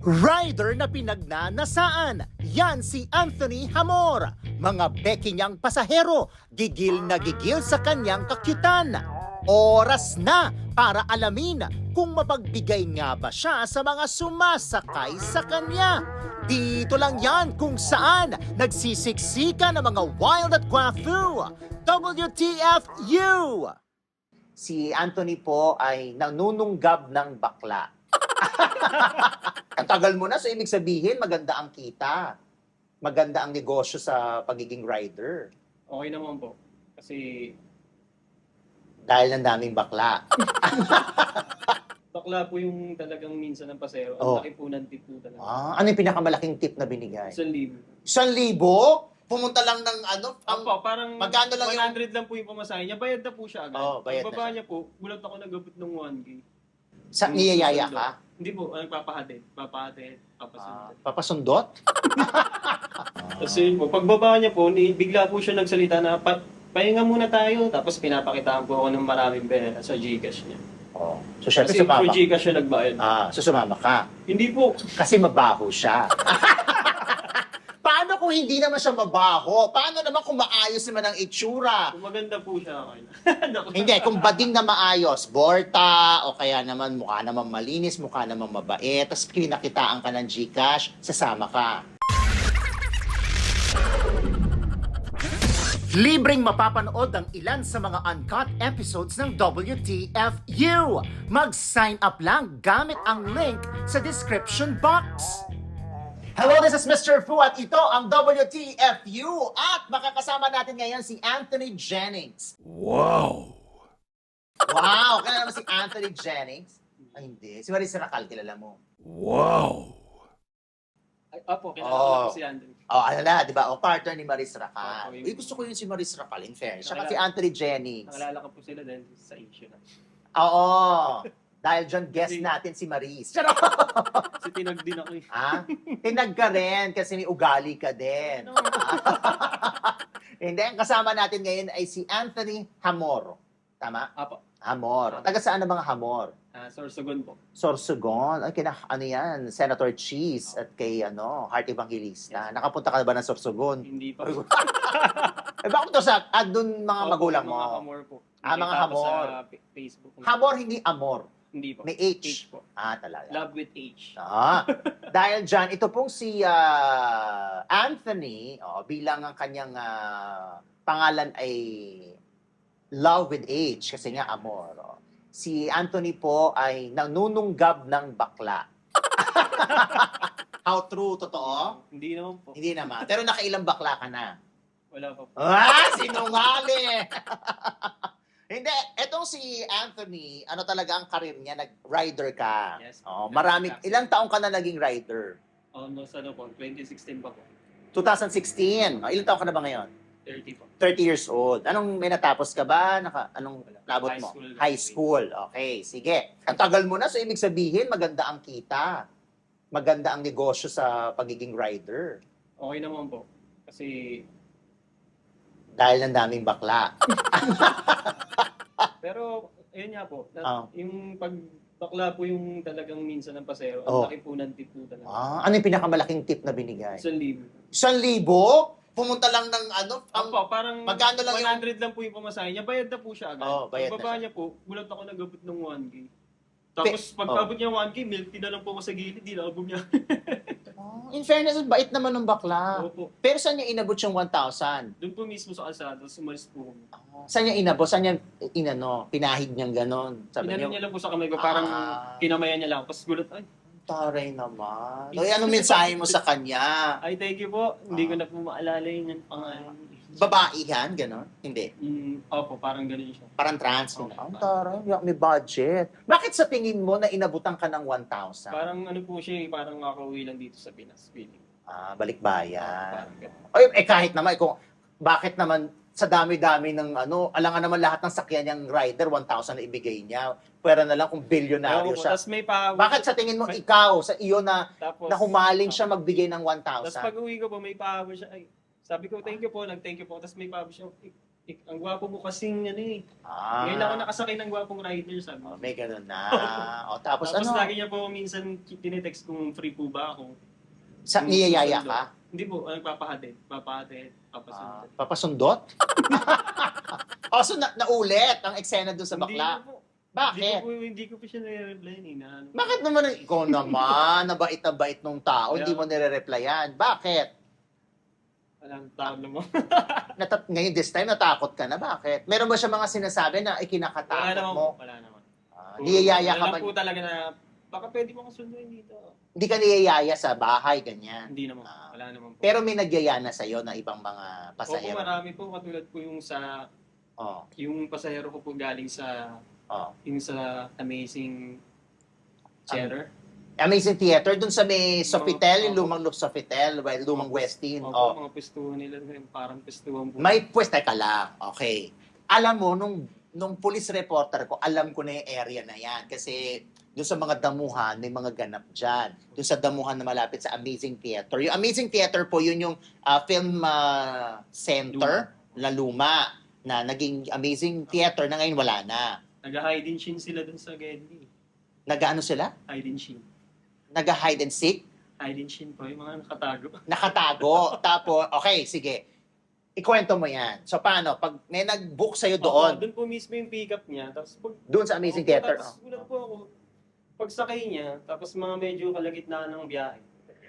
Rider na pinagnanasaan, yan si Anthony Hamor. Mga beki niyang pasahero, gigil na gigil sa kanyang kakyutan. Oras na para alamin kung mapagbigay nga ba siya sa mga sumasakay sa kanya. Dito lang yan kung saan nagsisiksika ng mga wild at guafu. WTFU! Si Anthony po ay nanununggab ng bakla. Ang tagal mo na, so ibig sabihin, maganda ang kita. Maganda ang negosyo sa pagiging rider. Okay naman po. Kasi Dahil ng daming bakla. bakla po yung talagang minsan ng pasero. Ang Oh. laki po ng tip po talaga. Ah, ano yung pinakamalaking tip na binigay? Isang libo. Isang libo? Pumunta lang ng ano? Ang, Opo, parang magkano lang yung- 100 lang po yung pamasahe niya. Bayad na po siya agad. Oo, bayad na Pagbaba siya. niya po, gulat ako nagabot ng 1K. sa, niyayaya ka? Hindi po, ang papahatid. Papahatid, Ah, papasundot. papasundot? Kasi po, pagbaba niya po, ni, bigla po siya nagsalita na, pa, pahinga muna tayo. Tapos pinapakitaan po ako ng maraming pera sa Gcash niya. Oh. So, syempre Kasi sumama. through Gcash siya nagbayad. Ah, so sumama ka. Hindi po. Kasi mabaho siya. Paano kung hindi naman siya mabaho? Paano naman kung maayos naman ang itsura? Kung maganda po siya, okay na. Hindi, kung bading na maayos, borta, o kaya naman mukha naman malinis, mukha naman mabait, tapos kinakitaan ka ng Gcash, sasama ka. Libreng mapapanood ang ilan sa mga uncut episodes ng WTFU. Mag-sign up lang gamit ang link sa description box. This is Mr. Fu at ito ang WTFU at makakasama natin ngayon si Anthony Jennings. Wow! Wow! Kaya naman si Anthony Jennings. Ay, hindi. Si Marisa Racal, kilala mo. Wow! Ay, Apo, kilala Oh. ko si Andrew. Oh, ano na, di ba? O, partner ni Maris Racal. Oo, yun. Uy, gusto ko yun si Maris Racal, in fairness. Siya kasi Anthony Jennings. Nakalala ko po sila din sa issue na. Oo. Dahil dyan, guest Kasi- natin si Maris. Charot! Kasi tinag din ako eh. Ha? Tinag ka rin kasi may ugali ka din. Ano? Hindi, ang kasama natin ngayon ay si Anthony Hamor. Tama? Apo, Hamor. Taga saan ang mga Hamor? uh, Sorsogon po. Sorsogon. Ay, kina, ano yan? Senator Cheese at kay, ano, Heart Evangelista. Nakapunta ka na ba ng Sorsogon? Hindi pa po. eh, bakit to sa, ah, dun mga Opo, magulang Mga mo? hamor po. Ah, mga Nakita ko hamor. Sa fa- Facebook. Hamor, hindi amor. Hindi po. May H. H po. Ah, talaga. Love with H. Ah, dahil dyan, ito pong si ah, Anthony, oh, bilang ang kanyang ah, pangalan ay Love with H, kasi nga amor. oh. Si Anthony po ay nanununggab ng bakla. How true, totoo? Hindi naman po. Hindi naman. Pero nakailang bakla ka na. Wala pa po. Ah, sinungali! Hindi, etong si Anthony, ano talaga ang karir niya, nag-rider ka. Yes. Oh, marami, ilang taong ka na naging rider? Almost ano po, 2016 pa po. 2016. Oh, ilang taong ka na ba ngayon? 30 po. 30 years old. Anong may natapos ka ba? Naka, anong labot High mo? school. High school. Okay, sige. Ang tagal mo na, so ibig sabihin, maganda ang kita. Maganda ang negosyo sa pagiging rider. Okay naman po. Kasi, Dahil ng daming bakla. pero, ayun nga po. na- Ah. Yung pag bakla po yung talagang minsan ng pasero. Oh. Ang laki po ng tip po talaga. Ah, ano yung pinakamalaking tip na binigay? Isang libo. Isang libo? Pumunta lang ng ano? Ang, Opo, parang magkano lang yung- 100 lang po yung pamasahe niya. Bayad na po siya agad. Oo, bayad na Pagbaba siya. niya po, gulat ako nagabot ng 1K. Tapos pag oh. abot niya 1K, milk tea na lang po ako sa gilid, di na abot niya. Oh, in fairness, ang bait naman ng bakla. Opo. Pero saan niya inabot yung 1,000? Doon po mismo sa kalsada, tapos umalis po. kami. Saan niya inabot? Saan niya inano? Pinahid niyang ganon? Sabi Pinano niya, niya lang po sa kamay ko, parang Ah. kinamayan niya lang. Tapos gulat, ay, taray naman. O, anong mensahe mo sa kanya? ay thank you po. Hindi Ah. ko na po maalala yung pangalan. Babae yan, ganon? Hindi. Mm, opo, parang ganun siya. Parang trans. Oo. Ang taray, may budget. Bakit sa tingin mo na inabutan ka ng 1,000? Parang ano po siya, eh, parang nakauwi lang dito sa Pinas. Feeling. Ah, balikbayan. Parang ganun. Ay, eh kahit naman, kung, bakit naman sa dami-dami ng ano, alangan naman lahat ng sakyan niyang rider, 1,000 na ibigay niya. Pwera na lang kung bilyonaryo siya. Tapos may pa... Bakit sa tingin mo May- ikaw, sa iyo na, Tapos, na humaling siya magbigay ng Tapos 1,000? pag uwi ko po, may pahabol siya. Ay, sabi ko, thank you po, nag-thank you po. Tapos may pahabol siya, "Ik- Ik- Ang gwapo mo kasing ano eh. Ah, Ngayon ako nakasakay ng gwapong rider sabi. oh, may ganun na. o, tapos, Tapos ano? lagi niya po minsan tinetext kung free po ba ako. Sa, niyayaya ka? Hindi po, ano, papahatid. Papahatid. Ah, Papasundot. papasundot? oh, so na, naulit ang eksena doon sa Hindi bakla. na po. Bakit? Hindi ko, po- hindi ko pa siya nare-reply. Na, ano, Bakit naman, ikaw naman, nabait na bait nung tao, hindi mo nire-replyan. Bakit? Tao na mo. Natat ngayon this time, natakot ka na. Bakit? Meron ba siya mga sinasabi na Wala ikinakatakot naman mo? Wala naman. Ah, niyayaya ka Wala ba? po talaga na, baka pwede mo kasunduin dito. Hindi ka niyayaya sa bahay, ganyan. Hindi naman. Ah. Wala naman po. Pero may nagyaya na sa'yo na ibang mga Opo, pasahero. marami po. Katulad po yung sa, Oh, yung pasahero ko po galing sa, oh. yung sa Amazing Cheddar. Amazing Theater, dun sa may Sofitel, yung lumang Sofitel, well, lumang Westin. Opo, Oh. mga pistuhan nila. yung Parang pistuhan po. May pwes, teka lang. Okay. Alam mo, nung, nung police reporter ko, alam ko na yung area na yan. Kasi doon sa mga damuhan, may mga ganap dyan. Doon sa damuhan na malapit sa Amazing Theater. Yung Amazing Theater po, yun yung ah, film ah, center na luma na naging Amazing Theater na ngayon wala na. Nag-hide and shin sila dun sa Gedli. Nag-ano sila? Hide and shin. Nag-hide and seek? Hide and shin po, yung mga nakatago. Nakatago. Tapos, okay, sige. Ikwento mo yan. So, paano? Pag may nag-book sa'yo doon, doon po mismo yung pick-up niya. Tapos pag doon sa Amazing Opo, Theater, Tapos gulat po ako. Pagsakay niya, tapos mga medyo kalagitnaan ng biyahe.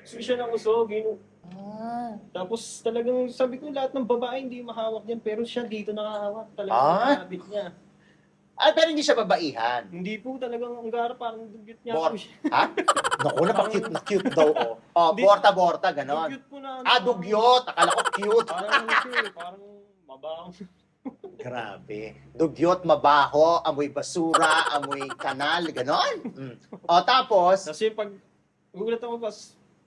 Gusto siya ng usog, yun. Ah. Tapos talagang sabi ko lahat ng babae hindi mahawak yan, pero siya dito nakahawak. Talagang Ah? nakakabit niya. Ah, pero hindi siya babaihan. Hindi po talagang ang gara parang dugyot niya Bor- po siya. Ha? Naku, napaka-cute na cute daw, oh. Oh, Hindi. borta-borta, ganon. Dugyot po na. ano, Ah, dugyot. Akala ko cute. Parang ano siya eh, parang mabaho. Grabe. Dugyot, mabaho, amoy basura, amoy kanal, ganon. Mm. O, tapos, Kasi pag gulat ako pas,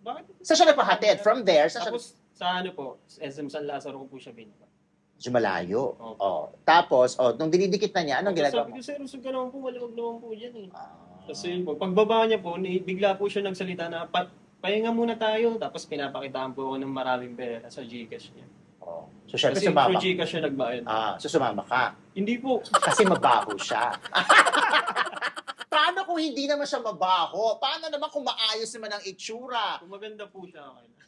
bakit? sa siya nagpahatid? From there, sa siya Tapos sa ano po, SM San Lazaro ko po siya binaba. Medyo malayo. Opo. Oh. Tapos, oh, nung dinidikit na niya, anong ginagawa Sabi mo? ko, sir, usog ka naman po, maluwag naman po dyan eh. Ah. Kasi yun po, pagbaba niya po, ni- bigla po siya nagsalita na, pa, pahinga muna tayo. Tapos pinapakitaan po ako ng maraming pera sa Gcash niya. Oh. So, syempre, Kasi sumama. through Gcash siya nagbayad. Ah, so sumama ka. Hindi po. Kasi mabaho siya. Paano kung hindi naman siya mabaho? Paano naman kung maayos naman ang itsura? Kung maganda po siya.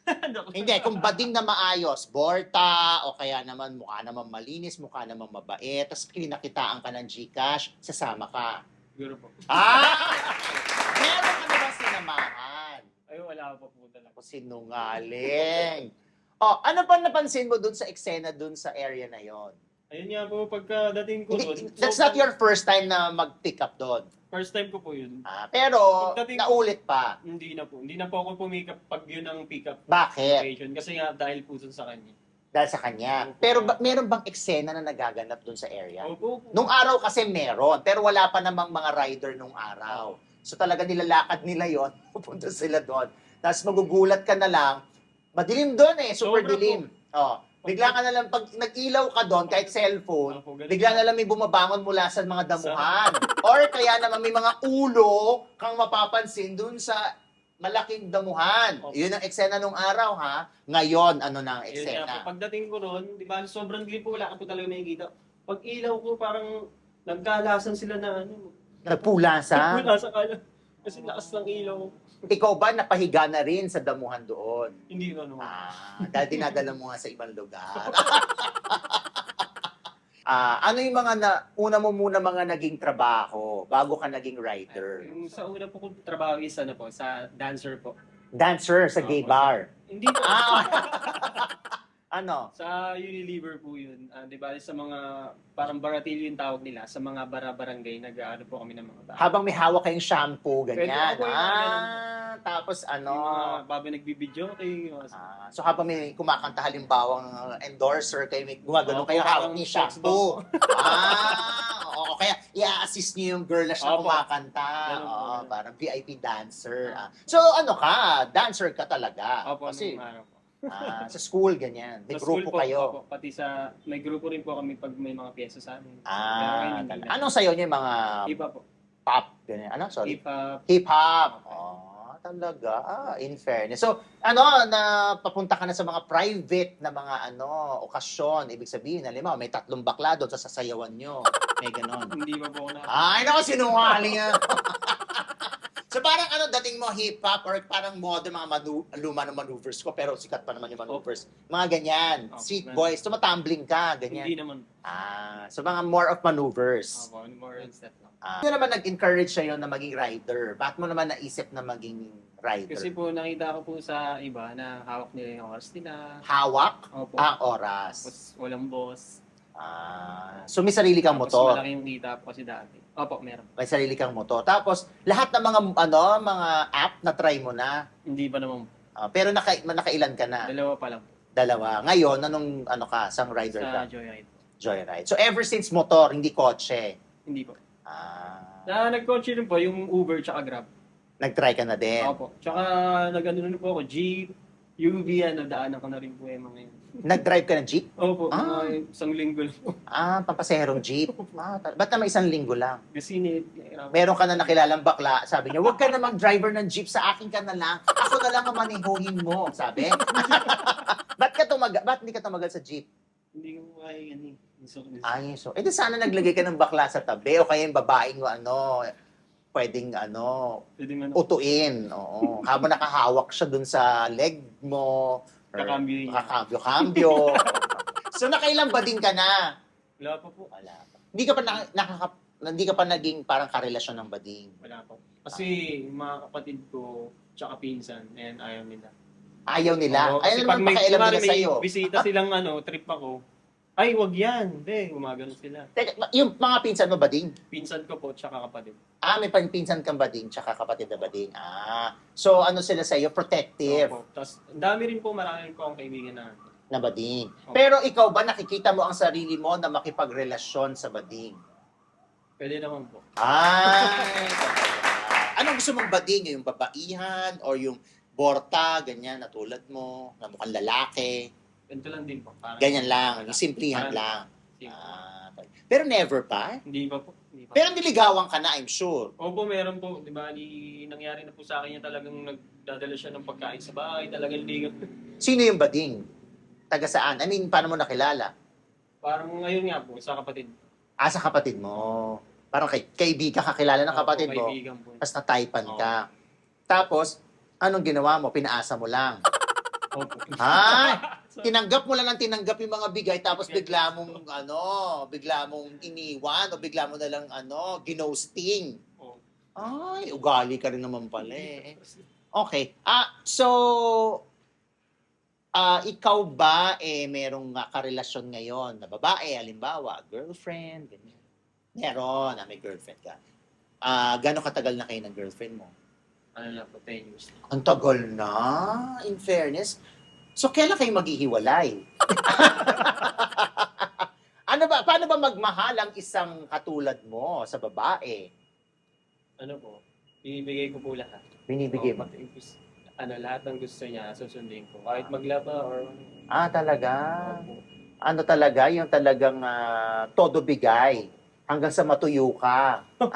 Okay. Hindi, kung bading na maayos, borta, o kaya naman mukha naman malinis, mukha naman mabait, tapos pinakitaan ka ng Gcash, sasama ka. Po. Ah! Meron ka naman sinamahan. Ay, wala pa po talaga. Ako sinungaling. Oh, ano ba napansin mo dun sa eksena dun sa area na yon? Ayun nga po, pagkadating ko doon. Hindi, that's not your first time na mag-pick up doon. First time ko po yun. Ah, pero Pagdating- naulit pa. Hindi na po. Hindi na po ako pumikap pag yun ang pick-up Bakit? occasion. Kasi nga dahil po dun sa kanya. Dahil sa kanya. Pero ba, meron bang eksena na nagaganap dun sa area? Opo. Nung araw kasi meron, pero wala pa namang mga rider nung araw. So talaga nilalakad nila yon, pupunta sila doon. Tapos magugulat ka na lang, madilim doon eh, super Sobra dilim. Oh, bigla ka na lang, pag nag-ilaw ka doon, kahit cellphone, Opo, ganun. bigla na lang may bumabangon mula sa mga damuhan. Or kaya naman may mga ulo kang mapapansin doon sa malaking damuhan. Opo. Yun ang eksena nung araw ha. Ngayon, ano na ang Ayun nga eksena? pagdating ko ron, di ba, sobrang dilim po, wala ka po talaga nakikita. Pag ilaw ko, parang nagkalasan sila na ano. Nagpulasan. Wala sa kala. Kasi lakas ng ilaw. Ikaw ba napahiga na rin sa damuhan doon? Hindi ko ano. Ah, dahil dinadala mo nga sa ibang lugar. ah, ano yung mga na, una mo muna mga naging trabaho bago ka naging writer? Yung sa una po kong trabaho is ano po, sa dancer po. Dancer sa gay Opo. bar. Hindi po. Ah, ano? Sa Unilever po yun. Ah, di ba, sa mga, parang baratilyo yung tawag nila, sa mga bara-barangay, nag-ano po kami ng mga bata. Habang may hawak kayong shampoo, ganyan. Pwede yung Ah, tapos ano? Yung mga babi nagbibidyo, kayo yung mga Ah, so habang may kumakanta halimbawang endorser kayo, may gumagano Opo, kayo hawak parang ni shampoo. ah, oo, kaya i-assist niyo yung girl na siya Opo. kumakanta. Ganun po, Oo, ganun. parang VIP dancer. Ah. So ano ka, dancer ka talaga. Opo, Kasi nung araw po. Ah, sa school ganyan, may Sa school grupo po, kayo. opo, pati sa, may grupo rin po kami pag may mga pyesa sa amin. Pero Ah, hindi talaga. na. Anong sayo niyo yung mga Iba po. pop ganyan? Ano? Sorry. Hip-hop. Hip hop. Oh, talaga. Ah, in fairness. So, ano, na papunta ka na sa mga private na mga ano, okasyon. Ibig sabihin, halimbawa, may tatlong bakla doon sa sasayawan nyo. May ganon. Hindi pa po ako na... Ay, naku, sinungaling yan. so, parang ano, dating mo hip-hop or parang modern mga manu- luma ng maneuvers ko, pero sikat pa naman yung maneuvers. Mga ganyan. Opo, Street ganun. boys. Tumatumbling ka, ganyan. Hindi naman. Ah, so mga more of maneuvers. Ako, more on step lang. Ah, ano naman nag-encourage sa'yo na maging rider? Bakit mo naman naisip na maging rider? Kasi po nakita ko po sa iba na hawak nila yung oras nila. Hawak Opo. ang oras. Tapos walang boss. Ah, so may sarili kang Tapos motor. malaki yung kita po kasi dati. Opo, meron. May sarili kang motor. Tapos lahat ng mga ano, mga app na try mo na. Hindi pa naman. Ah, pero naka, nakailan ka na? Dalawa pa lang. Dalawa. Ngayon, anong ano ka? Sang rider Sa ka? Joyride. Joyride. So ever since motor, hindi kotse. Hindi po. Ah, Na nag-coach rin po yung Uber tsaka Grab. nag-try ka na din. Opo. Tsaka nag-ano na po ako, Jeep, UV, ano, daanan ko na rin po yung mga yun. Nag-drive ka ng jeep? Opo, Ah. mga isang linggo lang po. Ah, pampaserong jeep. Ah, tal- ba't naman isang linggo lang? Kasi ni, nahirapan. Meron ka na nakilalang bakla, sabi niya, huwag ka na mag-driver ng jeep, sa akin ka na lang. Ako na lang ang manihuhin mo, sabi. ba't ka tumagal? Ba't hindi ka tumagal sa jeep? Hindi ko kaya yan eh. Gusto ko Ay, so, eh di sana naglagay ka ng bakla sa tabi o kaya yung babaeng ano, pwedeng ano, Pwede man utuin. Oo. Habang nakahawak siya dun sa leg mo. or Kakambyo niya. Kakambyo-kambyo. so, nakailang bading ka na? Wala pa po. Wala. Hindi ka pa na, nakaka, hindi ka pa naging parang karelasyon ng bading. Wala pa. Kasi yung mga kapatid ko, tsaka pinsan, and ayaw nila. Ayaw nila. Oo, Ayaw kasi naman may, pakialam kunwari nila may sa'yo. bisita silang ano, trip ako, ay, wag yan. Hindi, gumagano sila. Teka, yung mga pinsan mo bading? Pinsan ko po, tsaka kapatid. Ah, may pan- pinsan kang bading, tsaka kapatid na bading. Ah, so ano sila sa'yo? Protective Opo. Tapos, ang dami rin po, marami po akong kaibigan na na bading. Opo. Pero ikaw ba nakikita mo ang sarili mo na makipagrelasyon sa bading? pwede naman po. Talaga. Anong gusto mong bading? Yung babaihan or yung borta, ganyan, na tulad mo, na mukhang lalaki? Ganito lang din po. Parang, Ganyan lang, yung simplihan lang. Simple. Ah, pero never pa? Hindi pa po. Hindi pa. Pero niligawan ka na, I'm sure. Opo, meron po. Di ba, ni, nangyari na po sa akin yung talagang nagdadala siya ng pagkain sa bahay. Talagang ligaw. Sino yung bading? Taga saan? I mean, paano mo nakilala? Parang ngayon nga po, sa kapatid. Ah, sa kapatid mo. Parang kay, kaibigan kakilala ng kapatid Opo, mo. Kaibigan po. Tapos nataypan ka. Tapos, anong ginawa mo? Pinaasa mo lang. Opo. Ay! tinanggap mo lang ang tinanggap yung mga bigay tapos bigla mong ano, bigla mong iniwan o bigla mo na lang ano, ginosting. Opo. Ay, ugali ka rin naman pala eh. Okay. Ah, so ah ikaw ba eh merong uh, karelasyon ngayon na babae, halimbawa, girlfriend, ganyan. Meron, na may girlfriend ka. Ah, gaano katagal na kayo ng girlfriend mo? Ano lang po, 10 years. Ang tagal na, in fairness. So, kailan kayo maghihiwalay? ano ba, paano ba magmahal ang isang katulad mo sa babae? Ano po, binibigay ko po lahat. Binibigay mo? Pati gusto- Ano, lahat ng gusto niya, susundin ko. Kahit maglaba or... Ah, talaga? Opo. Ano talaga? Yung talagang ah, todo bigay. Hanggang sa matuyo ka.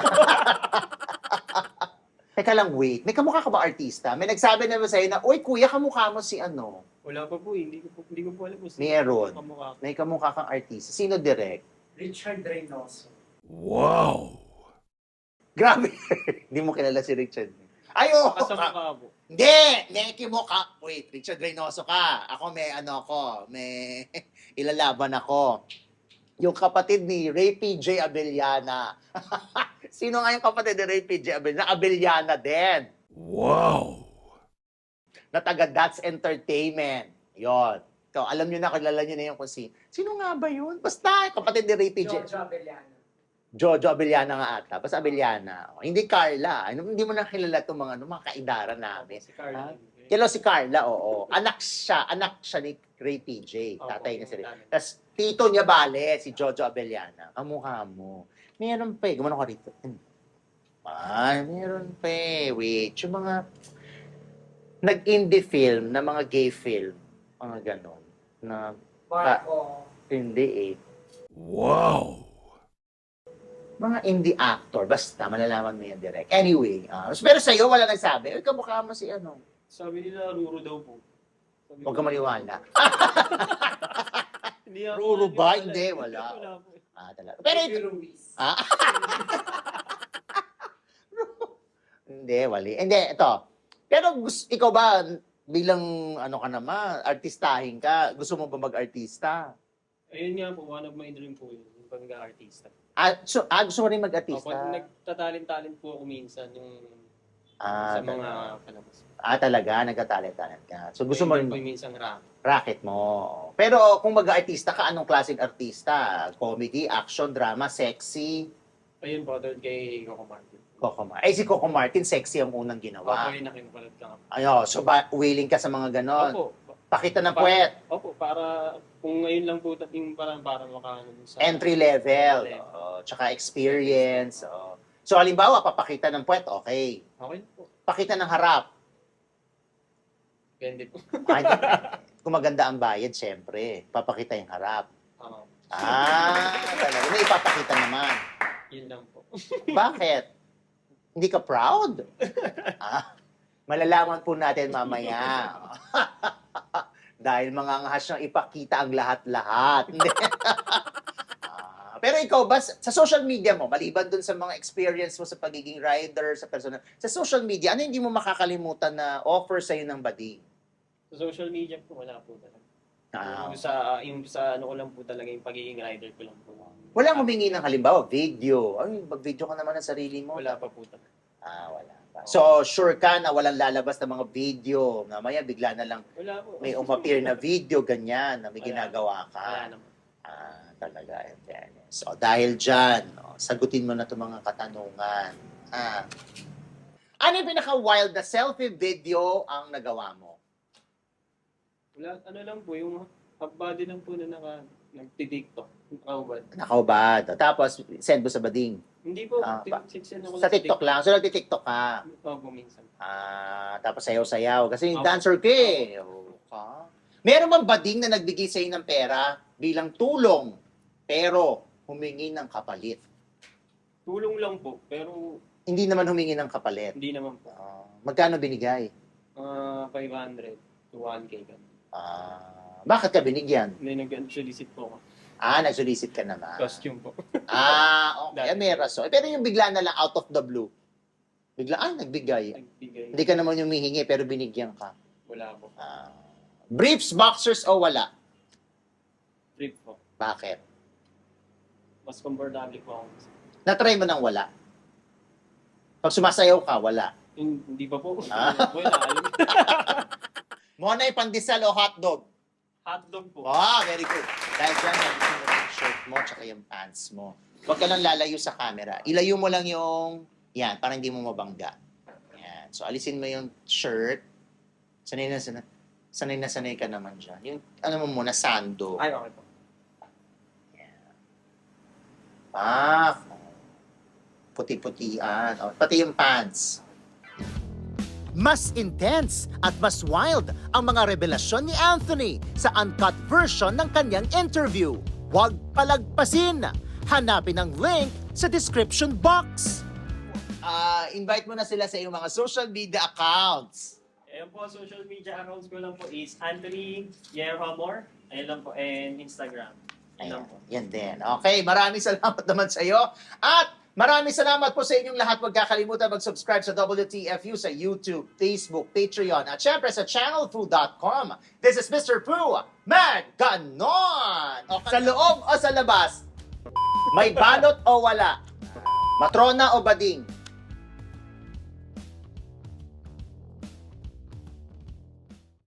Teka lang, wait. May kamukha ka ba artista? May nagsabi naman sa'yo na, Uy, kuya, kamukha mo si ano? Wala pa po, eh. hindi ko po, hindi ko po alam po. Meron. Kamukha ko. May kamukha kang artista. Sino direct? Richard Reynoso. Wow. Grabe. Hindi mo kilala si Richard. Ay, oo. Kasamukha po. Hindi! Neki mo ka. Wait, Richard Reynoso ka. Ako may ano ako, may ilalaban ako. Yung kapatid ni Ray P.J. Abellana. Sino nga yung kapatid ni Ray P.J. Abellana? Abellana din. Wow. Na taga That's Entertainment. Yon. Ikaw, alam nyo na, kilala nyo na yung kung sino. Sino nga ba yun? Basta, kapatid ni Ray. Jojo Abellano. Jojo Abellana nga ata. Basta Abellana. O, Hindi Carla. Ano, Hindi mo na kilala itong mga, ano, mga kaidara namin. Si Carla. Kilo si Carla, oo. Anak siya, anak siya ni Ray PJ. Tatay niya si Ray. Tapos tito niya bale, si Jojo Abellana. Kamukha mo. Meron pa eh. Gumano ka rito. Ah, meron pa eh. Wait, yung mga nag-indie film, na mga gay film. Mga ganon. Na Marco. hindi eh. Wow. Mga indie actor. Basta, malalaman mo yan direct. Anyway, ah, pero sa'yo, wala nagsabi. Uy, kamukha mo si ano. Sabi nila, Ruro daw po. Sabi Huwag ko, ka maniwala. Hindi ako Ruro ba? Hindi, wala. Wala po. Ah, talaga. Pero ito, Ruiz. Ah? Hindi, wali. Hindi, ito. Pero gus- ikaw ba, bilang ano ka naman, artistahin ka, gusto mo ba mag-artista? Ayun nga po, one of my dream po yun, yung pagka-artista. Ah, so, ah, gusto mo rin Opo, mag-artista? nagtatalent-talent po ako minsan yung Ah, sa mga talaga. palabas. ah, talaga, nagka-talent-talent ka. So, gusto mo rin po yung minsan rap. racket mo. Pero kung mag-artista ka, anong klaseng artista? Comedy, action, drama, sexy? Ayun po, third kay Coco Martin. Coco Martin. Ay, si Coco Martin, sexy ang unang ginawa. yun na kinupalat ka. Ayo, so ba, willing ka sa mga ganon? Opo. Pakita ng Para- puwet. Opo, para kung ngayon lang po yung parang para makaano dun sa entry level, Level. oo, tsaka experience. oo. So halimbawa, papakita ng puwet, okay. Okay po. Pakita ng harap. Depende po. Ay, depende. Kung maganda ang bayad, syempre, papakita yung harap. Ah, Ah, talaga. May ipapakita naman. yun lang po. Bakit? Hindi ka proud? Ah, malalaman po natin mamaya. Dahil mga ngahas niyang ipakita ang lahat-lahat. Ah, Pero ikaw ba, sa sa social media mo, maliban dun sa mga experience mo sa pagiging rider, sa personal, sa social media, ano hindi mo makakalimutan na offer sa'yo ng bading? Sa social media po, wala po talaga. Ah, Yung sa, yung sa ano ko lang po talaga, yung pagiging rider ko lang po. Walang humingi ng halimbawa, video. Ay, mag-video ka naman ng sarili mo. Wala pa po talaga. Ah, wala pa. So, sure ka na walang lalabas ng mga video. Mamaya, bigla na lang Wala po. may umappear na video, ganyan, na may Wala. ginagawa Wala ka. naman. Ah, talaga, in fairness. So, dahil dyan, no, sagutin mo na itong mga katanungan. Ah. Ano yung pinaka-wild na selfie video ang nagawa mo? Wala, ano lang po, yung half body lang po na naka, nagti-tiktok. Nakahubad. Nakaubad. Tapos, send mo sa bading. Hindi po, Ah, pa- ako Sa TikTok lang. So, nagti-TikTok ka. Opo, minsan. Ah, tapos sayaw-sayaw. Kasi yung Opo. dancer ka eh. Oo ka. Meron bang bading na nagbigay sa'yo ng pera bilang tulong, pero humingi ng kapalit? Tulong lang po, pero Hindi naman humingi ng kapalit. hindi naman po. Ah, magkano binigay? Ah, 500 to 1K ka. Ah, bakit ka binigyan? Hindi nag-solicit po ako. Ah, nagsulisit ka naman. Costume po. Ah, okay. Dati. May rason. Pero yung bigla na lang out of the blue. Bigla, ay, nagbigay. Nagbigay. Hindi ka naman humihingi, pero binigyan ka. Wala po. Ah, briefs, boxers, o wala? Trip po. Bakit? Mas comfortable po ako. Natry mo nang wala? Pag sumasayaw ka, wala. Hin- Hindi pa po. Ah. Wala. alam. Monay, pandesal o hotdog? Hotdog po. Ah, very good. Dahil dyan, nandito mo yung shirt mo tsaka yung pants mo. Huwag ka lang lalayo sa camera. Ilayo mo lang yung, yan, para hindi mo mabangga. Yan. So, alisin mo yung shirt. Sanay na sanay. Sanay na sanay ka naman dyan. Yung, ano mo muna, sando. Ay, okay po. Ah, puti-putian. O, pati yung pants. Mas intense at mas wild ang mga revelasyon ni Anthony sa uncut version ng kanyang interview. Huwag palagpasin! Hanapin ang link sa description box. Ah, invite mo na sila sa iyong mga social media accounts. Ayan po, social media accounts ko lang po is Anthony Yerhamor. Ayan lang po. And Instagram. Ayan lang Ayan, po. yan din. Okay, maraming salamat naman sa iyo. At maraming salamat po sa inyong lahat. Huwag kakalimutan mag-subscribe sa WTFU sa YouTube, Facebook, Patreon, at syempre sa channelfu.com. This is Mr. Fu. Maganon! Okay. Sa loob o sa labas? May balot o wala? Matrona o bading?